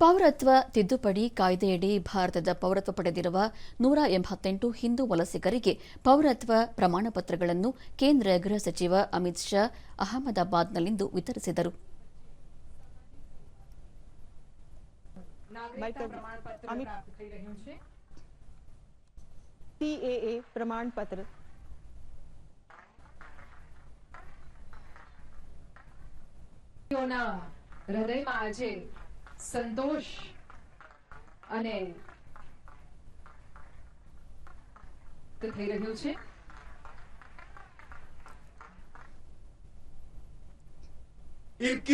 ಪೌರತ್ವ ತಿದ್ದುಪಡಿ ಕಾಯ್ದೆಯಡಿ ಭಾರತದ ಪೌರತ್ವ ಪಡೆದಿರುವ ನೂರ ಎಂಬತ್ತೆಂಟು ಹಿಂದೂ ವಲಸಿಗರಿಗೆ ಪೌರತ್ವ ಪ್ರಮಾಣ ಪತ್ರಗಳನ್ನು ಕೇಂದ್ರ ಗೃಹ ಸಚಿವ ಅಮಿತ್ ಶಾ ಅಹಮದಾಬಾದ್ನಲ್ಲಿಂದು ವಿತರಿಸಿದರು નાગરિકતા પ્રમાણપત્ર અમિત- પ્રાપ્ત થઈ રહ્યું છે સીએએ પ્રમાણપત્ર તેઓના હૃદયમાં આજે સંતોષ અને થઈ રહ્યું છે.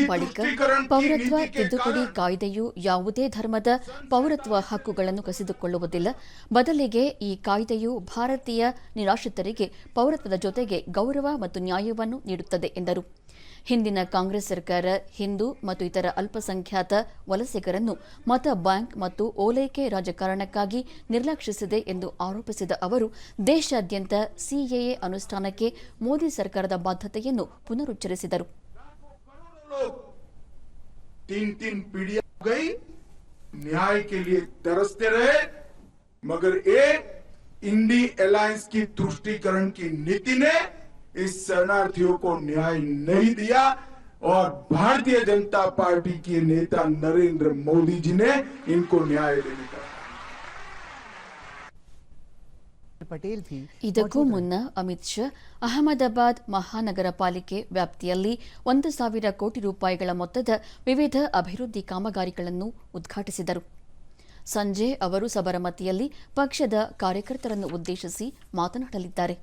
ಬಳಿಕ ಪೌರತ್ವ ತಿದ್ದುಪಡಿ ಕಾಯ್ದೆಯು ಯಾವುದೇ ಧರ್ಮದ ಪೌರತ್ವ ಹಕ್ಕುಗಳನ್ನು ಕಸಿದುಕೊಳ್ಳುವುದಿಲ್ಲ. ಬದಲಿಗೆ ಈ ಕಾಯ್ದೆಯು ಭಾರತೀಯ ನಿರಾಶ್ರಿತರಿಗೆ ಪೌರತ್ವದ ಜೊತೆಗೆ ಗೌರವ ಮತ್ತು ನ್ಯಾಯವನ್ನು ನೀಡುತ್ತದೆ ಎಂದರು. ಹಿಂದಿನ ಕಾಂಗ್ರೆಸ್ ಸರ್ಕಾರ ಹಿಂದೂ ಮತ್ತು ಇತರ ಅಲ್ಪಸಂಖ್ಯಾತ ವಲಸಿಗರನ್ನು ಮತ ಬ್ಯಾಂಕ್ ಮತ್ತು ಓಲೈಕೆ ರಾಜಕಾರಣಕ್ಕಾಗಿ ನಿರ್ಲಕ್ಷಿಸಿದೆ ಎಂದು ಆರೋಪಿಸಿದ ಅವರು ದೇಶಾದ್ಯಂತ ಸಿಎಎ ಅನುಷ್ಠಾನಕ್ಕೆ ಮೋದಿ ಸರ್ಕಾರದ ಬಾಧ್ಯತೆಯನ್ನು ಪುನರುಚ್ಚರಿಸಿದರು. तीन तीन पीढ़ियाँ गई, न्याय के लिए तरसते रहे, मगर एक इंडी अलायंस की तुष्टिकरण की नीति ने इस शरणार्थियों को न्याय नहीं दिया और भारतीय जनता पार्टी के नेता नरेंद्र मोदी जी ने इनको न्याय देने का ಇದಕ್ಕೂ ಮುನ್ನ ಅಮಿತ್ ಶಾ ಅಹಮದಾಬಾದ್ ಮಹಾನಗರ ಪಾಲಿಕೆ ವ್ಯಾಪ್ತಿಯಲ್ಲಿ ಒಂದು ಸಾವಿರ ಕೋಟಿ ರೂಪಾಯಿಗಳ ಮೊತ್ತದ ವಿವಿಧ ಅಭಿವೃದ್ಧಿ ಕಾಮಗಾರಿಗಳನ್ನು ಉದ್ಘಾಟಿಸಿದರು. ಸಂಜೆ ಅವರು ಸಬರಮತಿಯಲ್ಲಿ ಪಕ್ಷದ ಕಾರ್ಯಕರ್ತರನ್ನು ಉದ್ದೇಶಿಸಿ ಮಾತನಾಡಲಿದ್ದಾರೆ.